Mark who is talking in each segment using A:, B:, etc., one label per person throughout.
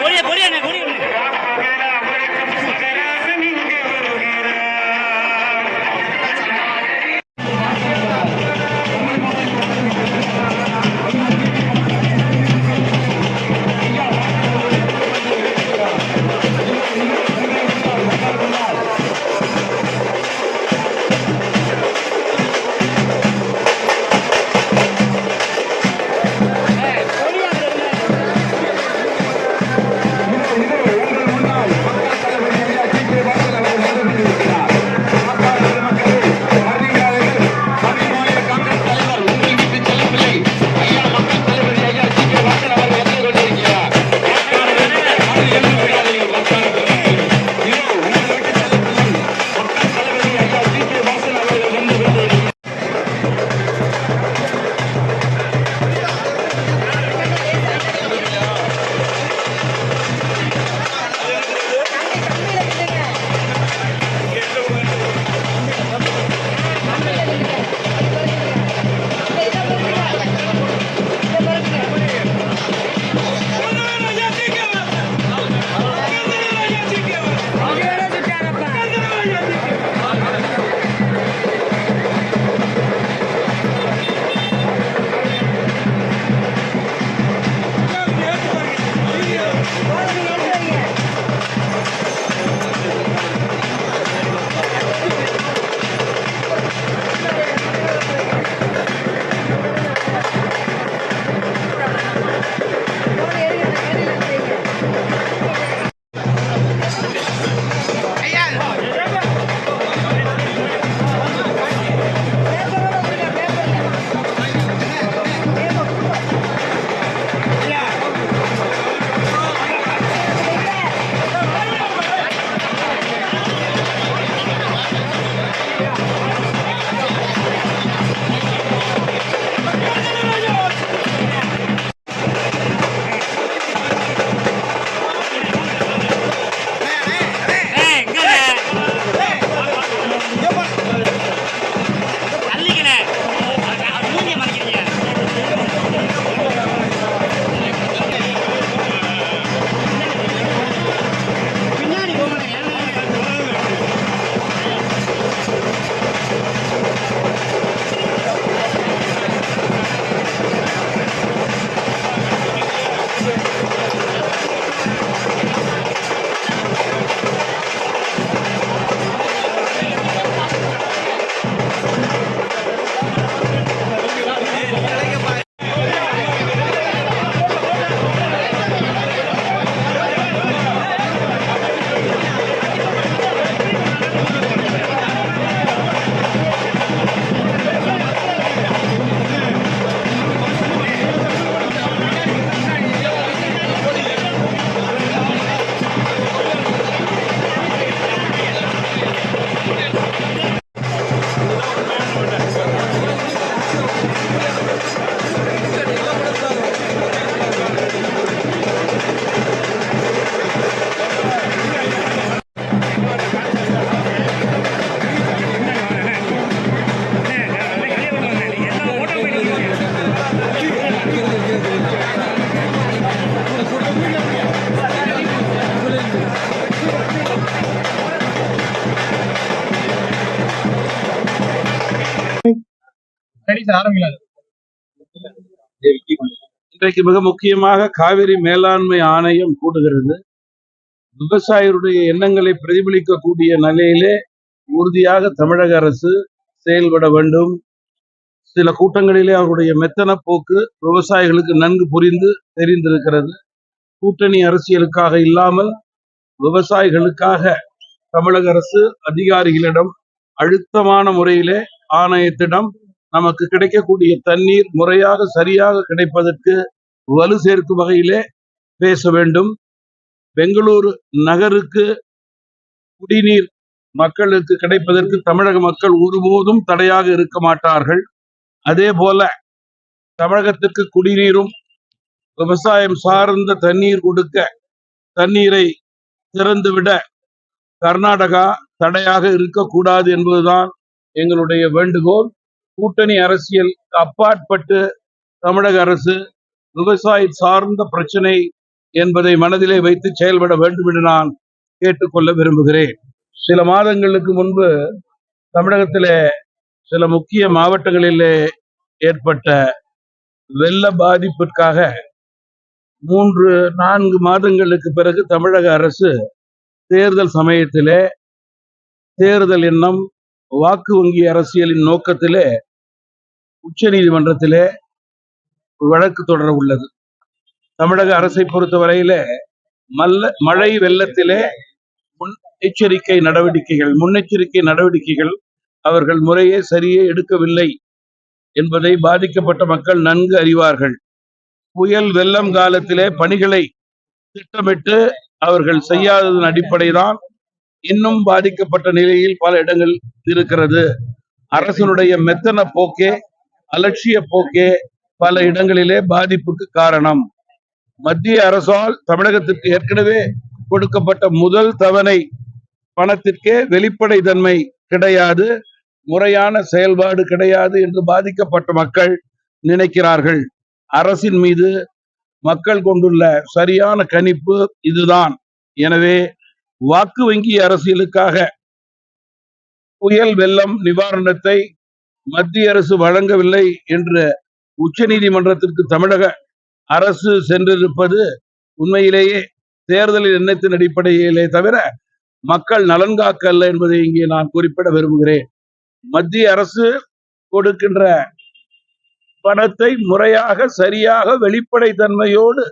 A: 不练不练。சரி
B: ஆரம்பிக்கலாம்
C: இன்றைக்கு மிக முக்கியமாக காவிரி மேலாண்மை ஆணையம் கூடுகிறது. விவசாயிகளுடைய எண்ணங்களை பிரதிபலிக்கக்கூடிய நிலையிலே உறுதியாக தமிழக அரசு செயல்பட வேண்டும். சில கூட்டங்களிலே அவருடைய மெத்தன போக்கு விவசாயிகளுக்கு நன்கு புரிந்து தெரிந்திருக்கிறது. கூட்டணி அரசியலுக்காக இல்லாமல் விவசாயிகளுக்காக தமிழக அரசு அதிகாரிகளிடம் அழுத்தமான முறையிலே ஆணையத்திடம் நமக்கு கிடைக்கக்கூடிய தண்ணீர் முறையாக சரியாக கிடைப்பதற்கு வலு சேர்க்கும் வகையிலே பேச வேண்டும். பெங்களூரு நகருக்கு குடிநீர் மக்களுக்கு கிடைப்பதற்கு தமிழக மக்கள் ஒருபோதும் தடையாக இருக்க மாட்டார்கள். அதே போல தமிழகத்திற்கு குடிநீரும் விவசாயம் சார்ந்த தண்ணீர் கொடுக்க தண்ணீரை திறந்துவிட கர்நாடகா தடையாக இருக்கக்கூடாது என்பதுதான் எங்களுடைய வேண்டுகோள். கூட்டணி அரசியல் அப்பாற்பட்டு தமிழக அரசு விவசாய சார்ந்த பிரச்சனை என்பதை மனதிலே வைத்து செயல்பட வேண்டும் என்று நான் கேட்டுக்கொள்ள விரும்புகிறேன். சில மாதங்களுக்கு முன்பு தமிழகத்திலே சில முக்கிய மாவட்டங்களிலே ஏற்பட்ட வெள்ள பாதிப்பிற்காக மூன்று நான்கு மாதங்களுக்கு பிறகு தமிழக அரசு தேர்தல் சமயத்திலே தேர்தல் எண்ணம் வாக்கு வங்கி அரசியலின் நோக்கத்திலே உச்ச நீதிமன்றத்திலே வழக்கு தொடர உள்ளது. தமிழக அரசை பொறுத்தவரையில மல்ல மழை வெள்ளத்திலே முன் எச்சரிக்கை நடவடிக்கைகள் முன்னெச்சரிக்கை நடவடிக்கைகள் அவர்கள் முறையே சரியே எடுக்கவில்லை என்பதை பாதிக்கப்பட்ட மக்கள் நன்கு அறிவார்கள். புயல் வெள்ளம் காலத்திலே பணிகளை திட்டமிட்டு அவர்கள் செய்யாததன் அடிப்படைதான் இன்னும் பாதிக்கப்பட்ட நிலையில் பல இடங்கள் இருக்கிறது. அரசனுடைய மெத்தன போக்கே அலட்சிய போக்கே பல இடங்களிலே பாதிப்புக்கு காரணம். மத்திய அரசால் தமிழகத்திற்கு ஏற்கனவே கொடுக்கப்பட்ட முதல் தவணை பணத்திற்கே வெளிப்படை தன்மை கிடையாது முறையான செயல்பாடு கிடையாது என்று பாதிக்கப்பட்ட மக்கள் நினைக்கிறார்கள். அரசின் மீது மக்கள் கொண்டுள்ள சரியான கணிப்பு இதுதான். எனவே வாக்கு வங்கி அரசியலுக்காக புயல் வெள்ளம் நிவாரணத்தை மத்திய அரசு வழங்கவில்லை என்று உச்சநீதிமன்றத்திற்கு தமிழக அரசு சென்றிருப்பது உண்மையிலேயே தேர்தலில் எண்ணத்தின் அடிப்படையிலே தவிர மக்கள் நலன் காக்க அல்ல என்பதை இங்கே நான் குறிப்பிட விரும்புகிறேன். மத்திய அரசு கொடுக்கின்ற பணத்தை முறையாக சரியாக வெளிப்படை தன்மையோடு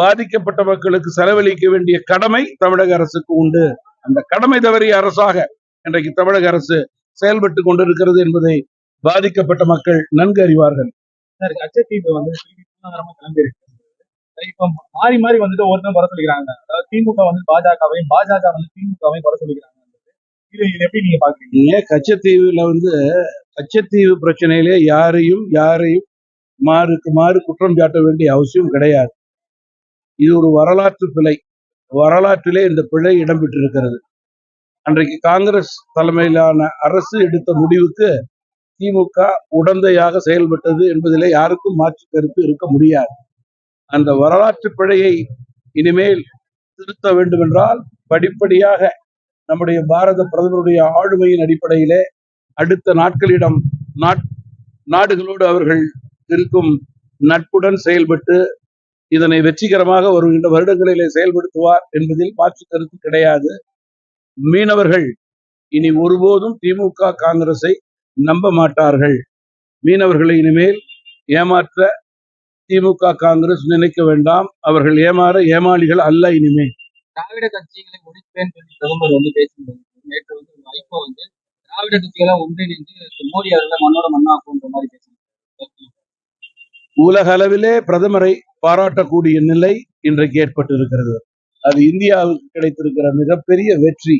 C: பாதிக்கப்பட்ட மக்களுக்கு செலவழிக்க வேண்டிய கடமை தமிழக அரசுக்கு உண்டு. அந்த கடமை தவறிய அரசாக இன்றைக்கு தமிழக அரசு செயல்பட்டு கொண்டிருக்கிறது என்பதை பாதிக்கப்பட்ட மக்கள் நன்கு அறிவார்கள்.
B: சார் கச்சத்தீவு வந்து திருப்பி பூர்ணகரமா கிளம்பி இருக்கு சரி, இப்போ மாறி மாறி வந்துட்டு ஒருத்தன் குறை சொல்லிக்கிறாங்க. அதாவது திமுக வந்து பாஜகவையும் பாஜக வந்து திமுகவையும் குறை சொல்லிக்கிறாங்க. இது இது எப்படி நீங்க பாக்குறீங்க?
C: கச்சத்தீவுல வந்து கச்சத்தீவு பிரச்சனையிலே யாரையும் யாரையும் மாறுக்கு மாறு குற்றம் சாட்ட வேண்டிய அவசியம் கிடையாது. இது ஒரு வரலாற்று பிழை. வரலாற்றிலே இந்த பிழை இடம்பெற்றிருக்கிறது. அன்றைக்கு காங்கிரஸ் தலைமையிலான அரசு எடுத்த முடிவுக்கு திமுக உடந்தையாக செயல்பட்டது என்பதிலே யாருக்கும் மாற்று கருத்து இருக்க முடியாது. அந்த வரலாற்று பிழையை இனிமேல் திருத்த வேண்டுமென்றால் படிப்படியாக நம்முடைய பாரத பிரதமருடைய ஆளுமையின் அடிப்படையிலே அடுத்த நாட்களிடம் நாட் நாடுகளோடு அவர்கள் இருக்கும் நட்புடன் செயல்பட்டு இதனை வெற்றிகரமாக வருகின்ற வருடங்களிலே செயல்படுத்துவார் என்பதில் மாற்று கருத்து கிடையாது. மீனவர்கள் இனி ஒருபோதும் திமுக காங்கிரஸை நம்ப மாட்டார்கள். மீனவர்களை இனிமேல் ஏமாற்ற திமுக காங்கிரஸ் நினைக்க வேண்டாம். அவர்கள் ஏமாற ஏமாளிகள் அல்ல இனிமேல்
D: திராவிட கட்சிகளை ஒழிப்பேன்னு சொல்லி பிரதமர் வந்து பேசியிருந்தாரு நேற்று வந்து வைகோ வந்து திராவிட கட்சிகளை ஒன்றிணைந்து மோடி அவர்களை மண்ணோட மண்ணாக்குன்ற மாதிரி பேசியிருந்தாரு
C: உலக அளவிலே பிரதமரை பாராட்டக்கூடிய நிலை இன்றைக்கு ஏற்பட்டிருக்கிறது. அது இந்தியாவுக்கு கிடைத்திருக்கிற மிகப்பெரிய வெற்றி.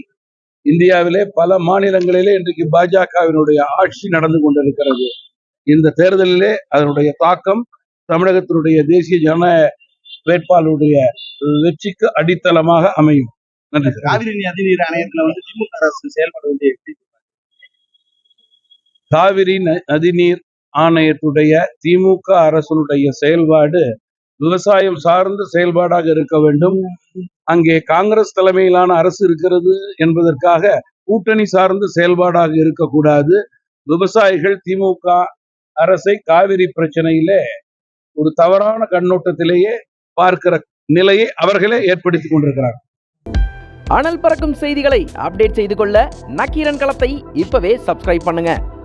C: இந்தியாவிலே பல மாநிலங்களிலே இன்றைக்கு பாஜகவினுடைய ஆட்சி நடந்து கொண்டிருக்கிறது. இந்த தேர்தலிலே அதனுடைய தாக்கம் தமிழகத்தினுடைய தேசிய ஜன வேட்பாளருடைய வெற்றிக்கு அடித்தளமாக அமையும்.
B: காவிரி நதிநீர் ஆணையத்துல வந்து திமுக அரசு செயல்பட வேண்டிய
C: காவிரி நதிநீர் ஆணையத்துடைய திமுக அரசனுடைய செயல்பாடு விவசாயம் சார்ந்த செயல்பாடாக இருக்க வேண்டும். அங்கே காங்கிரஸ் தலைமையிலான அரசு இருக்கிறது என்பதற்காக கூட்டணி சார்ந்த செயல்பாடாக இருக்கக்கூடாது. விவசாயிகள் திமுக அரசை காவிரி பிரச்சனையிலே ஒரு தவறான கண்ணோட்டத்திலேயே பார்க்கிற நிலையை அவர்களே ஏற்படுத்தி கொண்டிருக்கிறார்கள்.
E: அனல் பறக்கும் செய்திகளை அப்டேட் செய்து கொள்ள நக்கீரன் களத்தை இப்பவே சப்ஸ்கிரைப் பண்ணுங்க.